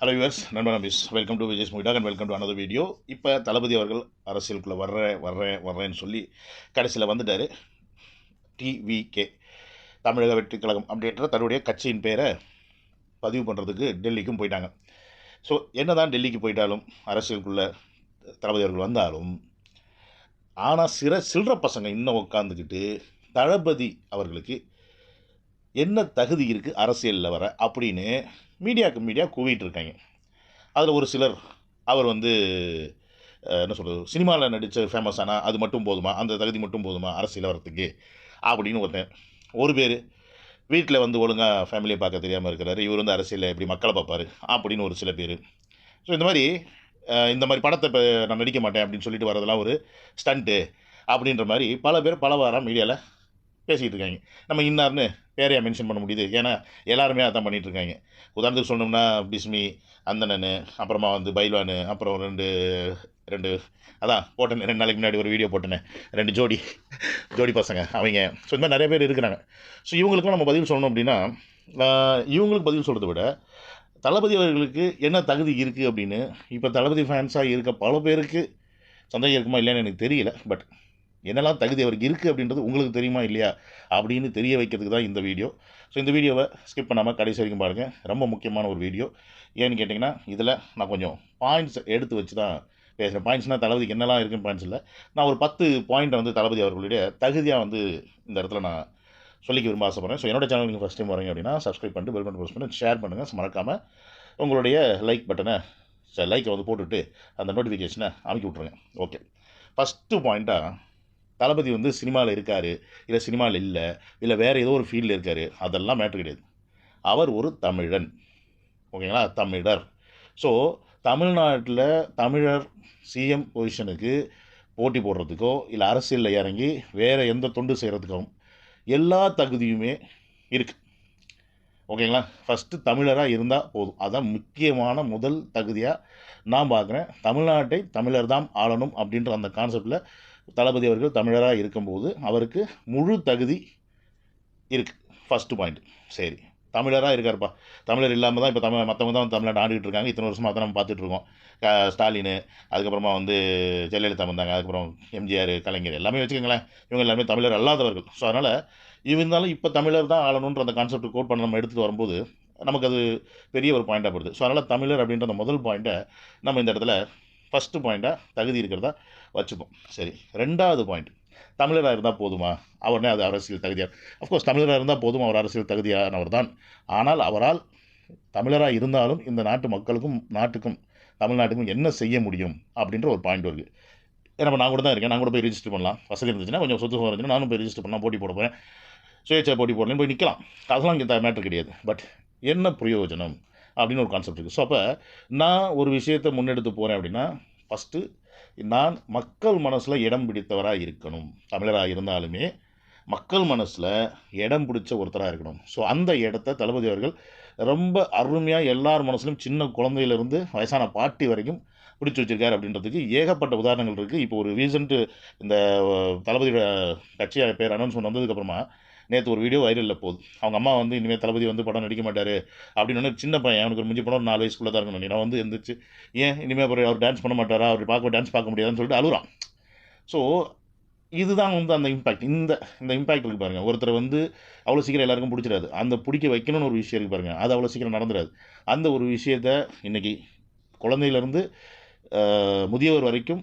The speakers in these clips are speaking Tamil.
ஹலோ யூவர்ஸ் நண்பன் miss welcome to Vijay ஸ்மூடாக் and welcome to another video இப்போ தளபதி அவர்கள் அரசியலுக்குள்ளே வர்றேன் வர்றேன் வர்றேன்னு சொல்லி கடைசியில் வந்துட்டார். டிவிகே தமிழக வெற்றி கழகம் அப்படின்ற தன்னுடைய கட்சியின் பேரை பதிவு பண்ணுறதுக்கு டெல்லிக்கும் போயிட்டாங்க. ஸோ என்னதான் டெல்லிக்கு போயிட்டாலும் அரசியலுக்குள்ளே தளபதி அவர்கள் வந்தாலும் ஆனால் சிற சில்லற பசங்க இன்னும் உட்காந்துக்கிட்டு தளபதி அவர்களுக்கு என்ன தகுதி இருக்குது அரசியலில் வர அப்படின்னு மீடியாவுக்கு மீடியா கூவிட்டு இருக்காங்க அதில் ஒரு சிலர் அவர் வந்து என்ன சொல்கிறது சினிமாவில் நடித்த ஃபேமஸானா அது மட்டும் போதுமா? அந்த தகுதி மட்டும் போதுமா? அரசியல் வரத்துக்கு அப்படின்னு ஒருத்தன். ஒரு பேர் வீட்டில் வந்து ஒழுங்காக ஃபேமிலியை பார்க்க தெரியாமல் இருக்கிறாரு. இவர் வந்து அரசியலில் எப்படி மக்களை பார்ப்பார்? அப்படின்னு ஒரு சில பேர். ஸோ இந்த மாதிரி இந்த மாதிரி படத்தை இப்போ நான் நடிக்க மாட்டேன் அப்படின்னு சொல்லிட்டு வரதெல்லாம் ஒரு ஸ்டண்ட்டு அப்படின்ற மாதிரி பல பேர் பல வாரம் மீடியாவில் பேசிகிட்டு இருக்காங்க நம்ம இன்னார்னு பேரையாக மென்ஷன் பண்ண முடியுது. ஏன்னா எல்லாருமே அதான் பண்ணிகிட்ருக்காங்க இருக்காங்க உதாரணத்துக்கு சொன்னோம்னா பிஸ்மி அந்தனன் அப்புறமா வந்து பைல்வானு அப்புறம் ரெண்டு ரெண்டு அதான் போட்டேன் ரெண்டு நாளைக்கு முன்னாடி ஒரு வீடியோ போட்டேனே ரெண்டு ஜோடி ஜோடி பசங்க அவங்க. ஸோ இந்த மாதிரி நிறைய பேர் இருக்கிறாங்க. ஸோ இவங்களுக்குலாம் நம்ம பதில் சொல்லணும் அப்படின்னா இவங்களுக்கு பதில் சொல்கிறத விட தளபதி அவர்களுக்கு என்ன தகுதி இருக்குது அப்படின்னு இப்போ தளபதி ஃபேன்ஸாக இருக்க பல பேருக்கு சந்தேகம் இருக்குமா இல்லைன்னு எனக்கு தெரியல பட் என்னெல்லாம் தகுதி அவருக்கு இருக்குது அப்படின்றது உங்களுக்கு தெரியுமா இல்லையா அப்படின்னு தெரிய வைக்கிறதுக்கு தான் இந்த வீடியோ. ஸோ இந்த வீடியோவை ஸ்கிப் பண்ணாமல் கடைசி வரைக்கும் பாருங்கள் ரொம்ப முக்கியமான ஒரு வீடியோ. ஏன்னு கேட்டிங்கன்னா இதில் நான் கொஞ்சம் பாயிண்ட்ஸ் எடுத்து வச்சு தான் பேசுகிறேன் பாயிண்ட்ஸ்னால் தளபதிக்கு என்னெல்லாம் இருக்குன்னு பாயிண்ட்ஸ் இல்லை. நான் ஒரு பத்து பாயிண்ட்டை வந்து தளபதி அவர்களுடைய தகுதியாக வந்து இந்த இடத்துல நான் சொல்லிக்க விரும்ப ஆசைப்பட்றேன். ஸோ என்னோட சேனல் நீங்கள் ஃபஸ்ட் டைம் வரீங்க அப்படின்னா சப்ஸ்கிரைப் பண்ணிட்டு பெல் பட்டன் ப்ரெஸ் பண்ணி ஷேர் பண்ணுங்கள் மறக்காமல் உங்களுடைய லைக் பட்டனை லைக்கை வந்து போட்டுவிட்டு அந்த நோட்டிஃபிகேஷனை அமைக்கி விட்ருங்க ஓகே ஃபஸ்ட்டு பாயிண்ட்டாக தளபதி வந்து சினிமாவில் இருக்கார் இல்லை சினிமாவில் இல்லை இல்லை வேறு ஏதோ ஒரு ஃபீல்டில் இருக்கார் அதெல்லாம் மேட்ரு கிடையாது. அவர் ஒரு தமிழன். ஓகேங்களா தமிழர். ஸோ தமிழ்நாட்டில் தமிழர் சிஎம் பொசிஷனுக்கு போட்டி போடுறதுக்கோ இல்லை அரசியலில் இறங்கி வேறு எந்த தொண்டு செய்கிறதுக்கும் எல்லா தகுதியுமே இருக்குது ஓகேங்களா ஃபஸ்ட்டு தமிழராக இருந்தால் போதும். அதான் முக்கியமான முதல் தகுதியாக நான் பார்க்குறேன் தமிழ்நாட்டை தமிழர் தான் ஆளணும் அப்படின்ற அந்த கான்செப்டில் தளபதி அவர்கள் தமிழராக இருக்கும்போது அவருக்கு முழு தகுதி இருக்குது ஃபஸ்ட்டு பாயிண்ட் சரி. தமிழராக இருக்கார்ப்பா. தமிழர் இல்லாமல் தான் இப்போ தமிழ் மற்றவங்க தான் தமிழ்நாடு ஆண்டுகிட்டு இருக்காங்க. இத்தனை வருஷமாக தான் நம்ம பார்த்துட்ருக்கோம் க- ஸ்டாலின் அதுக்கப்புறமா வந்து ஜெயலலிதா வந்தாங்க. அதுக்கப்புறம் எம்ஜிஆர் கலைஞர் எல்லாமே வச்சுக்கோங்களேன். இவங்க எல்லாமே தமிழர் அல்லாதவர்கள். ஸோ அதனால் இருந்தாலும் இப்போ தமிழர் தான் ஆளணுன்ற அந்த கான்செப்ட் கோட் பண்ண நம்ம எடுத்துகிட்டு வரும்போது நமக்கு அது பெரிய ஒரு பாயிண்டாக போடுது ஸோ அதனால் தமிழர் அப்படின்ற அந்த முதல் பாயிண்ட்டை நம்ம இந்த இடத்துல ஃபஸ்ட்டு பாயிண்ட்டாக தகுதி இருக்கிறதா வச்சுப்போம். சரி ரெண்டாவது பாயிண்ட் தமிழராக இருந்தால் போதுமா? அவர்னே அது அரசியல் தகுதியாக அஃப்கோர்ஸ் தமிழராக இருந்தால் போதும் அவர் அரசியல் தகுதியானவர் தான். ஆனால் அவரால் தமிழராக இருந்தாலும் இந்த நாட்டு மக்களுக்கும் நாட்டுக்கும் தமிழ்நாட்டுக்கும் என்ன செய்ய முடியும் அப்படின்ற ஒரு பாயிண்ட் இருக்குது ஏன்னா நான் கூட தான் இருக்கேன். நான் கூட போய் ரிஜிஸ்டர் பண்ணலாம். வசதி இருந்துச்சுன்னா கொஞ்சம் சொத்து சுகம் இருந்துச்சுன்னா நானும் போய் ரிஜிஸ்டர் பண்ணலாம். போட்டி போட போகிறேன் சுயேட்சை போட்டி போடலாம் போய் நிற்கலாம் அதெல்லாம் இங்கே மேட்ரு கிடையாது. பட் என்ன பிரயோஜனம்? அப்படின்னு ஒரு கான்செப்ட் இருக்குது ஸோ அப்போ நான் ஒரு விஷயத்தை முன்னெடுத்து போகிறேன் அப்படின்னா ஃபஸ்ட்டு நான் மக்கள் மனசில் இடம் பிடித்தவராக இருக்கணும். தமிழராக இருந்தாலுமே மக்கள் மனசில் இடம் பிடிச்ச ஒருத்தராக இருக்கணும். ஸோ அந்த இடத்த தளபதி அவர்கள் ரொம்ப அருமையாக எல்லார் மனசுலையும் சின்ன குழந்தையிலேருந்து வயசான பாட்டி வரைக்கும் பிடிச்சி வச்சிருக்கார் அப்படின்றதுக்கு ஏகப்பட்ட உதாரணங்கள் இருக்குது இப்போ ஒரு ரீசெண்ட்டு இந்த தளபதியோட கட்சியாக பேர் அனௌன்ஸ்மெண்ட் வந்ததுக்கப்புறமா நேற்று ஒரு வீடியோ வைரலில் போகுது. அவங்க அம்மா வந்து இனிமேல் தளபதி வந்து படம் நடிக்க மாட்டார். அப்படின்னு ஒன்று சின்ன பையன் அவனுக்கு ஒரு மிஞ்சி படம் ஒரு நாலு வயசுக்குள்ளே தான் இருக்கணும். நான் வந்து எந்திரிச்சு ஏன் இனிமேல் அப்புறம் அவர் டான்ஸ் பண்ண மாட்டாரா? அவர் பார்க்க டான்ஸ் பார்க்க முடியாதுன்னு சொல்லிட்டு அழுகுறான். ஸோ இதுதான் வந்து அந்த இம்பாக்ட் இந்த இந்த இம்பாக்ட் இருக்கு பாருங்கள் ஒருத்தர் வந்து அவ்வளோ சீக்கிரம் எல்லாருக்கும் பிடிச்சிடாது. அந்த பிடிக்க வைக்கணும்னு ஒரு விஷயம் இருக்கு பாருங்கள் அது அவ்வளோ சீக்கிரம் நடந்துடாது. அந்த ஒரு விஷயத்த இன்னைக்கு குழந்தையிலேருந்து முதியவர் வரைக்கும்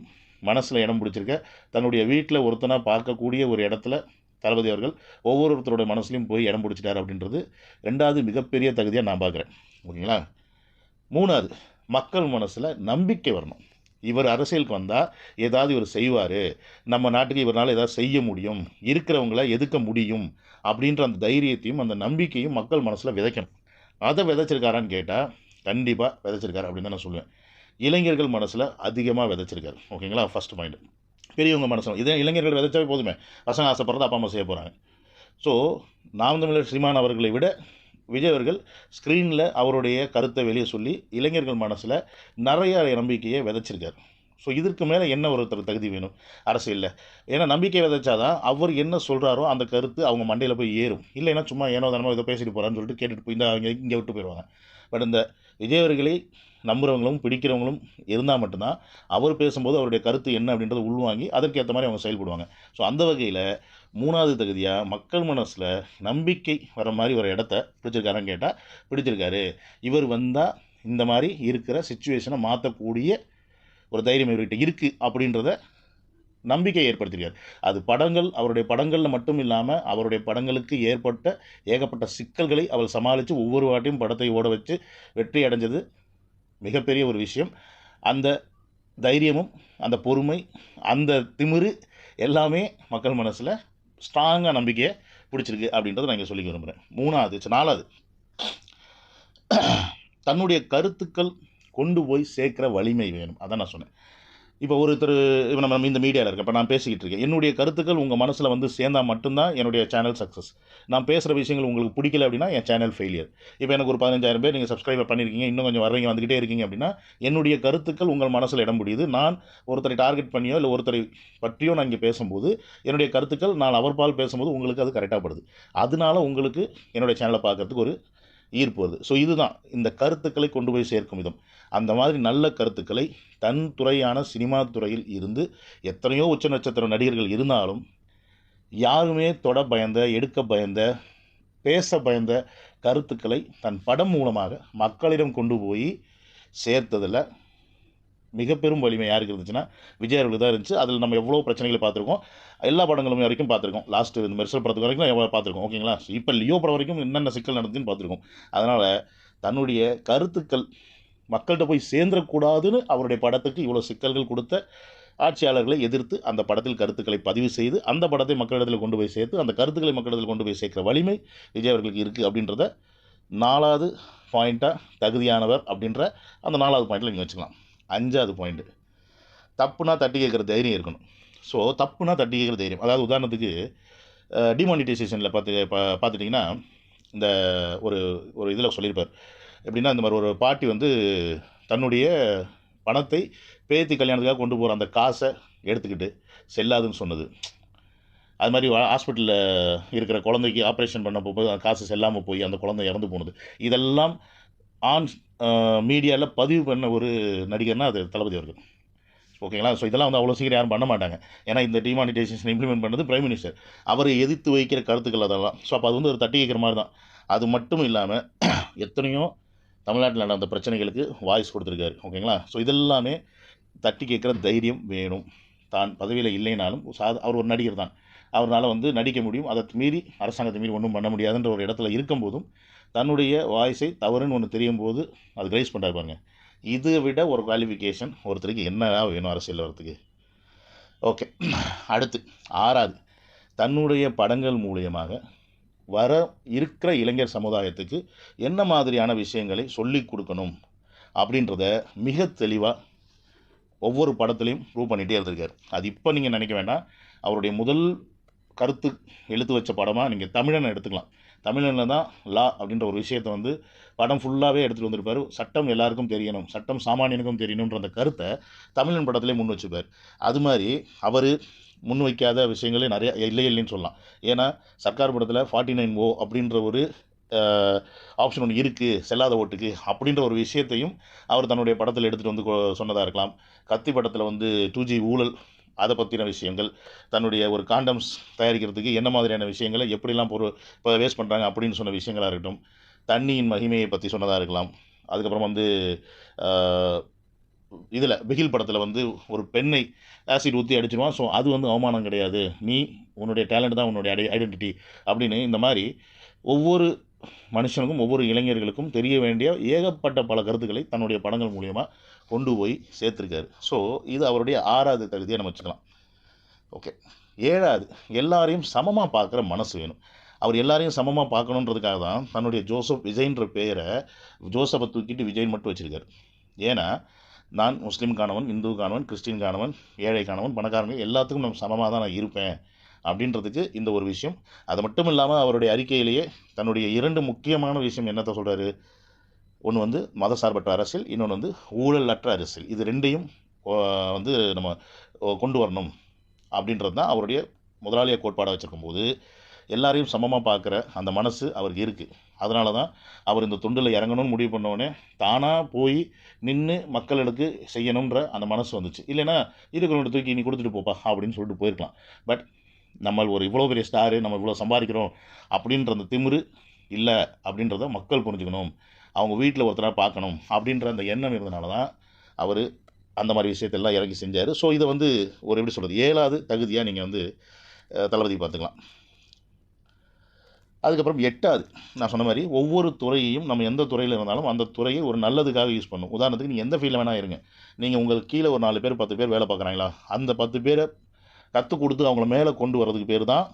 மனசில் இடம் பிடிச்சிருக்க தன்னுடைய வீட்டில் ஒருத்தனாக பார்க்கக்கூடிய ஒரு இடத்துல தளபதி அவர்கள் ஒவ்வொருத்தருடைய மனசுலையும் போய் இடம் பிடிச்சிட்டார் அப்படின்றது ரெண்டாவது மிகப்பெரிய தகுதியாக நான் பார்க்குறேன். ஓகேங்களா? மூணாவது மக்கள் மனசில் நம்பிக்கை வரணும். இவர் அரசியலுக்கு வந்தால் ஏதாவது இவர் செய்வார். நம்ம நாட்டுக்கு இவரால் ஏதாவது செய்ய முடியும். இருக்கிறவங்கள எதுக்க முடியும் அப்படின்ற அந்த தைரியத்தையும் அந்த நம்பிக்கையும் மக்கள் மனசில் விதைக்கணும். அதை விதைச்சிருக்காரான்னு கேட்டால் கண்டிப்பாக விதைச்சிருக்காரு அப்படின்னு தான் நான் சொல்லுவேன். இளைஞர்கள் மனசில் அதிகமாக விதைச்சிருக்காரு. ஓகேங்களா? ஃபஸ்ட் பாயிண்ட் பெரியவங்க மனசில். இதே இளைஞர்கள் விதைச்சாவே போதுமே. பசங்க ஆசைப்படுறது அப்பா அம்மா செய்ய போகிறாங்க ஸோ நாம் தமிழர் ஸ்ரீமான் அவர்களை விட விஜய் அவர்கள் ஸ்க்ரீனில் அவருடைய கருத்தை வெளியே சொல்லி இளைஞர்கள் மனசில் நிறைய நம்பிக்கையை விதைச்சிருக்காரு. ஸோ இதற்கு மேலே என்ன ஒருத்தர் தகுதி வேணும்? அரசியலில். ஏன்னா நம்பிக்கை விதைச்சாதான் அவர் என்ன சொல்கிறாரோ அந்த கருத்து அவங்க மண்டையில் போய் ஏறும். இல்லைன்னா சும்மா ஏனோ தானமோ ஏதோ பேசிட்டு போகிறான்னு சொல்லிட்டு கேட்டுட்டு போய் இந்த இங்கே இங்கே விட்டு போயிடுவாங்க. பட் இந்த விஜய் அவர்களை நம்புகிறவங்களும் பிடிக்கிறவங்களும் இருந்தால் மட்டும்தான் அவர் பேசும்போது அவருடைய கருத்து என்ன அப்படின்றத உள்வாங்கி அதற்கேற்ற மாதிரி அவங்க செயல்படுவாங்க. ஸோ அந்த வகையில் மூணாவது தகுதியாக மக்கள் மனசில் நம்பிக்கை வர மாதிரி ஒரு இடத்த பிடிச்சிருக்காருன்னு கேட்டால் பிடிச்சிருக்காரு. இவர் வந்தால் இந்த மாதிரி இருக்கிற சுச்சுவேஷனை மாற்றக்கூடிய ஒரு தைரியம் இவர்கிட்ட இருக்குது அப்படின்றத நம்பிக்கை ஏற்படுத்தியிருக்காரு அது படங்கள் அவருடைய படங்களில் மட்டும் இல்லாமல் அவருடைய படங்களுக்கு ஏற்பட்ட ஏகப்பட்ட சிக்கல்களை அவர் சமாளித்து ஒவ்வொரு வாட்டியும் படத்தை ஓட வச்சு வெற்றி அடைஞ்சது மிகப்பெரிய ஒரு விஷயம். அந்த தைரியமும் அந்த பொறுமை அந்த திமிரு எல்லாமே மக்கள் மனசில் ஸ்ட்ராங்காக நம்பிக்கையை பிடிச்சிருக்கு அப்படின்றத நான் இங்கே சொல்லி விரும்புகிறேன் மூணாவது நாலாவது. தன்னுடைய கருத்துக்கள் கொண்டு போய் சேர்க்குற வலிமை வேணும். அதான் நான் சொன்னேன். இப்போ ஒருத்தர் இப்போ நம்ம இந்த மீடியாவில் இருக்க. இப்போ நான் பேசிக்கிட்டு இருக்கேன். என்னுடைய கருத்துக்கள் உங்கள் மனசில் வந்து சேர்ந்தால் மட்டும்தான் என்னுடைய சேனல் சக்ஸஸ் நான் பேசுகிற விஷயங்கள் உங்களுக்கு பிடிக்கல அப்படின்னா என் சேனல் ஃபெயிலியர் இப்போ எனக்கு ஒரு பதினஞ்சாயிரம் பேர் நீங்கள் சப்ஸ்கிரைபர் பண்ணியிருக்கீங்க இன்னும் கொஞ்சம் வரவங்க வந்துக்கிட்டே இருக்கீங்க அப்படின்னா என்னுடைய கருத்துக்கள் உங்கள் மனசில் இடம் முடியுது நான் ஒருத்தரை டார்கெட் பண்ணியோ இல்லை ஒருத்தரை பற்றியோ நான் இங்கே பேசும்போது என்னுடைய கருத்துக்கள் நான் அவர் பால் பேசும்போது உங்களுக்கு அது கரெக்டாக படுது. அதனால உங்களுக்கு என்னுடைய சேனலை பார்க்கறதுக்கு ஒரு ஈர்ப்பு வருது ஸோ இதுதான். இந்த கருத்துக்களை கொண்டு போய் சேர்க்கும் விதம். அந்த மாதிரி நல்ல கருத்துக்களை தன் துறையான சினிமா துறையில் இருந்து எத்தனையோ உச்ச நட்சத்திர நடிகர்கள் இருந்தாலும் யாருமே தொட பயந்த எடுக்க பயந்த பேச பயந்த கருத்துக்களை தன் படம் மூலமாக மக்களிடம் கொண்டு போய் சேர்த்ததில் மிக பெரும் வலிமை யாருக்கு இருந்துச்சுன்னா விஜய் அவர்களுக்கு தான் இருந்துச்சு. அதில் நம்ம எவ்வளோ பிரச்சனைகளை பார்த்துருக்கோம். எல்லா படங்களும் வரைக்கும் பார்த்துருக்கோம். லாஸ்ட்டு இந்த மெர்சல் படத்துக்கு வரைக்கும் எவ்வளோ பார்த்துருக்கோம் ஓகேங்களா? இப்போ லியோ படம் வரைக்கும் என்னென்ன சிக்கல் நடந்துன்னு பார்த்துருக்கோம். அதனால் தன்னுடைய கருத்துக்கள் மக்கள்கிட்ட போய் சேர்ந்துடக்கூடாதுன்னு அவருடைய படத்துக்கு இவ்வளோ சிக்கல்கள் கொடுத்த ஆட்சியாளர்களை எதிர்த்து அந்த படத்தில் கருத்துக்களை பதிவு செய்து அந்த படத்தை மக்களிடத்தில் கொண்டு போய் சேர்த்து அந்த கருத்துக்களை மக்களிடத்தில் கொண்டு போய் சேர்க்கிற வலிமை விஜய் அவர்களுக்கு இருக்குது அப்படின்றத நாலாவது பாயிண்ட்டாக தகுதியானவர் அப்படின்ற அந்த நாலாவது பாயிண்ட்டில் நீங்கள் வச்சுக்கலாம். அஞ்சாவது பாயிண்ட்டு தப்புனா தட்டி கேட்குற தைரியம் இருக்கணும். ஸோ தப்புனா தட்டி கேட்குற தைரியம். அதாவது உதாரணத்துக்கு டிமானிட்டைசேஷனில் பார்த்து பா பார்த்துட்டிங்கன்னா இந்த ஒரு ஒரு இதில் சொல்லியிருப்பார். எப்படின்னா இந்த மாதிரி ஒரு பாட்டி வந்து தன்னுடைய பணத்தை பேத்தி கல்யாணத்துக்காக கொண்டு போகிற அந்த காசை எடுத்துக்கிட்டு செல்லாதுன்னு சொன்னது. அது மாதிரி ஹாஸ்பிட்டலில் இருக்கிற குழந்தைக்கு ஆப்ரேஷன் பண்ண போது காசு செல்லாமல் போய் அந்த குழந்தை இறந்து போனது. இதெல்லாம் ஆன் மீடியாவில் பதிவு பண்ண ஒரு நடிகர்னா அது தளபதி அவர்கள். ஓகேங்களா? ஸோ இதெல்லாம் வந்து அவ்வளோ சீக்கிரம் யாரும் பண்ண மாட்டாங்க. ஏன்னா இந்த டிமானிடைசேஷன் இம்ப்ளிமெண்ட் பண்ணது பிரைம் மினிஸ்டர் அவரை எதிர்த்து வைக்கிற கருத்துக்கள் அதெல்லாம். ஸோ அப்போ அது வந்து ஒரு தட்டி கேட்குற மாதிரி தான். அது மட்டும் இல்லாமல் எத்தனையோ தமிழ்நாட்டில் நடந்த பிரச்சனைகளுக்கு வாய்ஸ் கொடுத்துருக்காரு. ஓகேங்களா? ஸோ இதெல்லாமே தட்டி கேட்குற தைரியம் வேணும். தான் பதவியில் இல்லைனாலும் சாத அவர் ஒரு நடிகர் தான். அவரால் வந்து நடிக்க முடியும். அதை மீறி அரசாங்கத்தை மீறி ஒன்றும் பண்ண முடியாதுன்ற ஒரு இடத்துல இருக்கும்போதும் தன்னுடைய வாய்ஸை தவறுன்னு ஒன்று தெரியும் போது அது கிரேஸ் பண்ணுறாரு பாருங்க. இதை விட ஒரு குவாலிஃபிகேஷன் ஒருத்தருக்கு என்ன வேணும் அரசியல் வரத்துக்கு ஓகே அடுத்து ஆறாவது தன்னுடைய படங்கள் மூலியமாக வர இருக்கிற இளைஞர் சமுதாயத்துக்கு என்ன மாதிரியான விஷயங்களை சொல்லி கொடுக்கணும் அப்படின்றத மிக தெளிவாக ஒவ்வொரு படத்துலையும் ப்ரூவ் பண்ணிகிட்டே இருந்திருக்காரு. அது இப்போ நீங்கள் நினைக்க வேண்டாம். அவருடைய முதல் கருத்து எழுத்து வச்ச படமாக நீங்கள் தமிழனை எடுத்துக்கலாம். தமிழனில் தான் லா அப்படின்ற ஒரு விஷயத்தை வந்து படம் ஃபுல்லாகவே எடுத்துகிட்டு வந்திருப்பார். சட்டம் எல்லாருக்கும் தெரியணும். சட்டம் சாமானியனுக்கும் தெரியணுன்ற அந்த கருத்தை தமிழன் படத்திலே முன் வச்சுப்பார். அது மாதிரி அவர் முன் வைக்காத விஷயங்களே நிறைய இல்லை இல்லைன்னு சொல்லலாம். ஏன்னா சர்க்கார் படத்தில் ஃபார்ட்டி நைன் ஓ அப்படின்ற ஒரு ஆப்ஷன் ஒன்று இருக்குது செல்லாத ஓட்டுக்கு அப்படின்ற ஒரு விஷயத்தையும் அவர் தன்னுடைய படத்தில் எடுத்துகிட்டு வந்து கொ- சொன்னதாக இருக்கலாம். கத்தி படத்தில் வந்து டூ ஜி ஊழல் அதை பற்றின விஷயங்கள் தன்னுடைய ஒரு காண்டம்ஸ் தயாரிக்கிறதுக்கு என்ன மாதிரியான விஷயங்களை எப்படிலாம் பொருள் இப்போ வேஸ்ட் பண்ணுறாங்க அப்படின்னு சொன்ன விஷயங்களாக இருக்கட்டும் தண்ணியின் மகிமையை பற்றி சொன்னதாக இருக்கலாம். அதுக்கப்புறம் வந்து இதில் பிகில் படத்தில் வந்து ஒரு பெண்ணை ஆசிட் ஊற்றி அடிச்சிருவான் ஸோ அது வந்து அவமானம் கிடையாது. நீ உன்னுடைய டேலண்ட் தான் உன்னுடைய ஐ ஐடென்டிட்டி அப்படின்னு இந்த மாதிரி ஒவ்வொரு மனுஷனுக்கும் ஒவ்வொரு இளைஞர்களுக்கும் தெரிய வேண்டிய ஏகப்பட்ட பல கருத்துக்களை தன்னுடைய படங்கள் மூலியமாக கொண்டு போய் சேர்த்துருக்காரு. ஸோ இது அவருடைய ஆறாவது தகுதியை நம்ம வச்சுக்கலாம். ஓகே ஏழாவது எல்லாரையும் சமமாக பார்க்குற மனசு வேணும். அவர் எல்லாரையும் சமமாக பார்க்கணுன்றதுக்காக தான் தன்னுடைய ஜோசப் விஜய்ன்ற பேரை ஜோசப்பை தூக்கிட்டு விஜய் மட்டும் வச்சுருக்காரு. ஏன்னா நான் முஸ்லீம் காணவன் இந்து காணவன் கிறிஸ்டின் காணவன் ஏழை காணவன் பணக்காரன் எல்லாத்துக்கும் நம்ம சமமாக தான் நான் இருப்பேன் அப்படின்றதுக்கு இந்த ஒரு விஷயம். அது மட்டும் இல்லாமல் அவருடைய அறிக்கையிலேயே தன்னுடைய இரண்டு முக்கியமான விஷயம் என்னத்தை சொல்கிறாரு ஒன்று வந்து மதசார்பற்ற அரசியல் இன்னொன்று வந்து ஊழலற்ற அரசியல். இது ரெண்டையும் வந்து நம்ம கொண்டு வரணும் அப்படின்றது தான் அவருடைய முதலாளிய கோட்பாடாக வச்சுருக்கும் போது எல்லாரையும் சமமாக பார்க்குற அந்த மனசு அவருக்கு இருக்குது அதனால தான் அவர் இந்த தொண்டில் இறங்கணும்னு முடிவு பண்ணோடனே தானாக போய் நின்று மக்களுக்கு செய்யணுன்ற அந்த மனசு வந்துச்சு. இல்லைன்னா இருக்கிறவங்க தூக்கி நீ கொடுத்துட்டு போப்பா அப்படின்னு சொல்லிட்டு போயிருக்கலாம். பட் நம்ம ஒரு இவ்வளோ பெரிய ஸ்டாரு நம்ம இவ்வளோ சம்பாதிக்கிறோம் அப்படின்ற அந்த திமிரு இல்லை அப்படின்றத மக்கள் புரிஞ்சுக்கணும். அவங்க வீட்டில் ஒருத்தராக பார்க்கணும் அப்படின்ற அந்த எண்ணம் இருந்தனால தான் அவர் அந்த மாதிரி விஷயத்தெல்லாம் இறங்கி செஞ்சார். ஸோ இதை வந்து ஒரு எப்படி சொல்கிறது ஏழாவது தகுதியாக நீங்கள் வந்து தளபதி பார்த்துக்கலாம். அதுக்கப்புறம் எட்டாவது நான் சொன்ன மாதிரி ஒவ்வொரு துறையையும் நம்ம எந்த துறையில் இருந்தாலும் அந்த துறையை ஒரு நல்லதுக்காக யூஸ் பண்ணும். உதாரணத்துக்கு நீங்கள் எந்த ஃபீல்டில் வேணால் இருங்க. நீங்கள் உங்களுக்கு கீழே ஒரு நாலு பேர் பத்து பேர் வேலை பார்க்குறாங்களா? அந்த பத்து பேரை கற்றுக் கொடுத்து அவங்கள மேலே கொண்டு வர்றதுக்கு பேர் தான்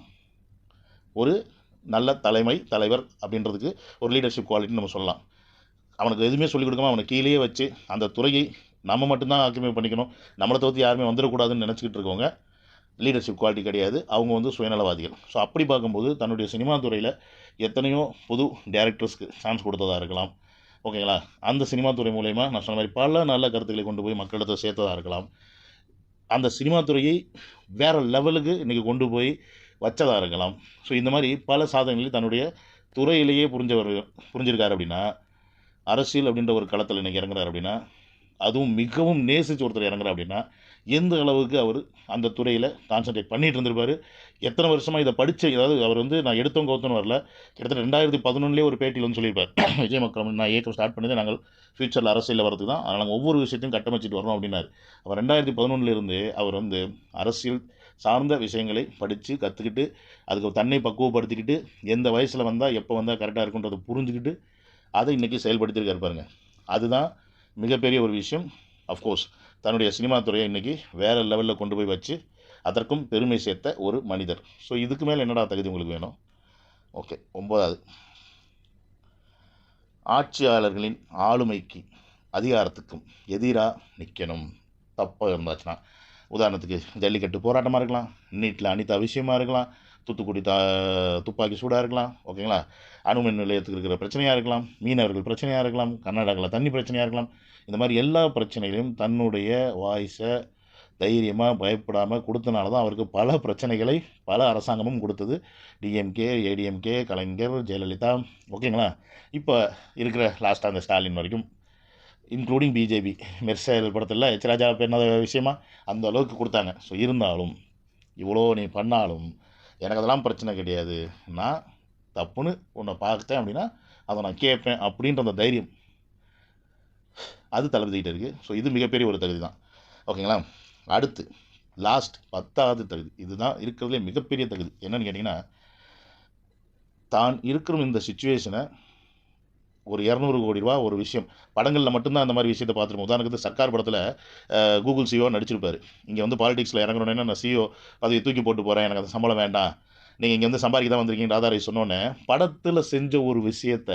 ஒரு நல்ல தலைமை தலைவர் அப்படின்றதுக்கு ஒரு லீடர்ஷிப் குவாலிட்டின்னு நம்ம சொல்லலாம். அவனுக்கு எதுவுமே சொல்லிக் கொடுக்காம அவனை கீழேயே வச்சு அந்த துறையை நம்ம மட்டும்தான் ஆக்கிரமிப்பு பண்ணிக்கணும். நம்மளை தவிர்த்து யாருமே வந்துடக்கூடாதுன்னு நினச்சிக்கிட்டு இருக்கவங்க லீடர்ஷிப் குவாலிட்டி கிடையாது. அவங்க வந்து சுயநலவாதிகள். ஸோ அப்படி பார்க்கும்போது தன்னுடைய சினிமா துறையில் எத்தனையோ புது டேரக்டர்ஸ்க்கு சான்ஸ் கொடுத்ததாக இருக்கலாம். ஓகேங்களா அந்த சினிமா துறை மூலயமா நான் சொன்ன மாதிரி பல நல்ல கருத்துக்களை கொண்டு போய் மக்களிடத்தை சேர்த்ததாக இருக்கலாம். அந்த சினிமா துறையை வேறு லெவலுக்கு இன்றைக்கி கொண்டு போய் வச்சதாக இருக்கலாம். ஸோ இந்த மாதிரி பல சாதனைகளை தன்னுடைய துறையிலேயே புரிஞ்சவர் புரிஞ்சிருக்காரு அப்படின்னா அரசியல் அப்படின்ற ஒரு களத்தில் இன்றைக்கி இறங்குறாரு அப்படின்னா அதுவும் மிகவும் நேசித்து ஒருத்தர் இறங்குறார் அப்படின்னா எந்த அளவுக்கு அவர் அந்த துறையில் கான்சன்ட்ரேட் பண்ணிகிட்டு இருந்திருப்பார்? எத்தனை வருஷமாக இதை படித்த அதாவது அவர் வந்து நான் எடுத்தோம் கவுத்தோன்னு வரல கிட்டத்தட்ட ரெண்டாயிரத்தி பதினொன்றுலேயே ஒரு பேட்டியில் வந்து சொல்லியிருப்பார். விஜய் மக்கள் நான் இயக்கம் ஸ்டார்ட் பண்ணது நாங்கள் ஃப்யூச்சரில் அரசியலில் வரதுக்கு தான். அதனால் நாங்கள் ஒவ்வொரு விஷயத்தையும் கட்டமைச்சிட்டு வரணும் அப்படின்னாரு. அவர் ரெண்டாயிரத்தி பதினொன்றுலேருந்து அவர் வந்து அரசியல் சார்ந்த விஷயங்களை படித்து கற்றுக்கிட்டு அதுக்கு தன்னை பக்குவப்படுத்திக்கிட்டு எந்த வயசில் வந்தால் எப்போ வந்தால் கரெக்டாக இருக்குன்றதை புரிஞ்சுக்கிட்டு அதை இன்றைக்கி செயல்படுத்தியிருக்காரு பாருங்க. அதுதான் மிகப்பெரிய ஒரு விஷயம். அஃப்கோர்ஸ் தன்னுடைய சினிமா துறையை இன்றைக்கி வேறு லெவலில் கொண்டு போய் வச்சு அதற்கும் பெருமை சேர்த்த ஒரு மனிதர். ஸோ இதுக்கு மேலே என்னடா தகுதி உங்களுக்கு வேணும்? ஓகே ஒன்பதாவது. ஆட்சியாளர்களின் ஆளுமைக்கு அதிகாரத்துக்கும் எதிராக நிற்கணும் தப்பாக இருந்தாச்சுன்னா உதாரணத்துக்கு ஜல்லிக்கட்டு போராட்டமாக இருக்கலாம் நீட்டில் அனிதா விஷயமா இருக்கலாம் தூத்துக்குடி தா துப்பாக்கி சூடாக இருக்கலாம் ஓகேங்களா? அணுமின் நிலையத்துக்கு இருக்கிற பிரச்சனையாக இருக்கலாம் மீனவர்கள் பிரச்சனையாக இருக்கலாம் கர்நாடகாவில் தண்ணி பிரச்சனையாக இருக்கலாம். இந்த மாதிரி எல்லா பிரச்சனைகளையும் தன்னுடைய வாய்ஸை தைரியமாக பயப்படாமல் கொடுத்தனால தான் அவருக்கு பல பிரச்சனைகளை பல அரசாங்கமும் கொடுத்தது. டிஎம்கே ஏடிஎம்கே கலைஞர் ஜெயலலிதா ஓகேங்களா? இப்போ இருக்கிற லாஸ்ட்டாக அந்த ஸ்டாலின் வரைக்கும் இன்க்ளூடிங் பிஜேபி மெர்சல் படத்தில் எச் ராஜா என்ன விஷயமா அந்த அளவுக்கு கொடுத்தாங்க. ஸோ இருந்தாலும் இவ்வளோ நீ பண்ணாலும் எனக்கு அதெல்லாம் பிரச்சனை கிடையாது. நான் தப்புன்னு உன்னை பார்த்தேன் அப்படின்னா அதை நான் கேட்பேன் அப்படின்ற அந்த தைரியம். அது தளபதிக்கிட்ட இருக்குது ஸோ இது மிகப்பெரிய ஒரு தகுதி தான். ஓகேங்களா? அடுத்து லாஸ்ட் பத்தாவது தகுதி. இதுதான் இருக்கிறதுலே மிகப்பெரிய தகுதி. என்னென்னு கேட்டிங்கன்னா தான் இருக்கிற இந்த சுச்சுவேஷனை ஒரு இரநூறு கோடி ரூபா ஒரு விஷயம். படங்களில் மட்டும்தான் அந்த மாதிரி விஷயத்தை பார்த்துருப்போம். உதாரணத்துக்கு சர்க்கார் படத்தில் கூகுள் சிஓ நடிச்சிருப்பார். இங்கே வந்து பாலிடிக்ஸில் இறங்கணுன்னா நான் சிஓ அதை தூக்கி போட்டு போகிறேன் எனக்கு அந்த சம்பளம் வேண்டாம். நீங்கள் இங்கே வந்து சம்பாதிக்க தான் வந்திருக்கீங்க ராதாரை சொன்னோன்னே படத்தில் செஞ்ச ஒரு விஷயத்த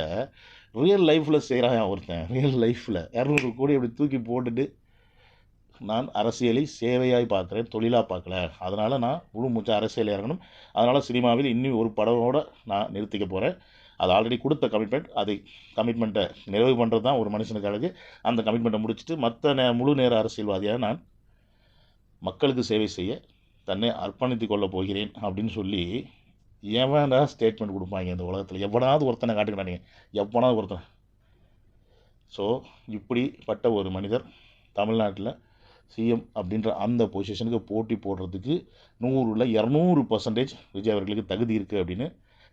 ரியல் லைஃப்பில் செய்கிறான் ஒருத்தன். ரியல் லைஃப்பில் இரநூறு கோடி அப்படி தூக்கி போட்டுட்டு நான் அரசியலை சேவையாய் பார்க்குறேன் தொழிலாக பார்க்கல. அதனால் நான் முழு மூச்சா அரசியல் இறங்கணும். அதனால் சினிமாவில் இன்னும் ஒரு படமோடு நான் நிறுத்திக்க போகிறேன் அது ஆல்ரெடி கொடுத்த கமிட்மெண்ட் அதை கமிட்மெண்ட்டை நிறைவு பண்ணுறது தான் ஒரு மனுஷனுக்கு அழகு. அந்த கமிட்மெண்ட்டை முடிச்சுட்டு மற்ற நே முழு நேர அரசியல்வாதியாக நான் மக்களுக்கு சேவை செய்ய தன்னை அர்ப்பணித்து கொள்ளப் போகிறேன் அப்படின்னு சொல்லி எவனா ஸ்டேட்மெண்ட் கொடுப்பாங்க இந்த உலகத்தில்? எவனாவது ஒருத்தனை காட்டுக்கிறாங்க எவனாவது ஒருத்தனை. ஸோ இப்படிப்பட்ட ஒரு மனிதர் தமிழ்நாட்டில் சிஎம் அப்படின்ற அந்த பொசிஷனுக்கு போட்டி போடுறதுக்கு நூறில் இரநூறு பர்சன்டேஜ் விஜய் அவர்களுக்கு தகுதி இருக்குது அப்படின்னு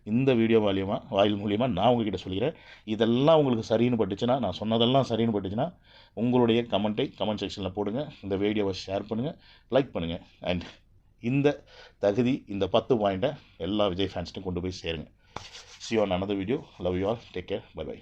இந்த வீடியோ வாலியமாக வாயில் மூலியமாக நான் உங்ககிட்ட சொல்லிக்கிறேன். இதெல்லாம் உங்களுக்கு சரின்னு பட்டுச்சுன்னா நான் சொன்னதெல்லாம் சரின்னு பட்டுச்சுன்னா உங்களுடைய கமெண்ட்டை கமெண்ட் செக்ஷனில் போடுங்க. இந்த வீடியோவை ஷேர் பண்ணுங்கள் லைக் பண்ணுங்கள் அண்ட் இந்த தகுதி இந்த பத்து பாயிண்ட்டை எல்லா விஜய் ஃபேன்ஸ்ட்டும் கொண்டு போய் சேருங்க. See on another video love you all take care bye bye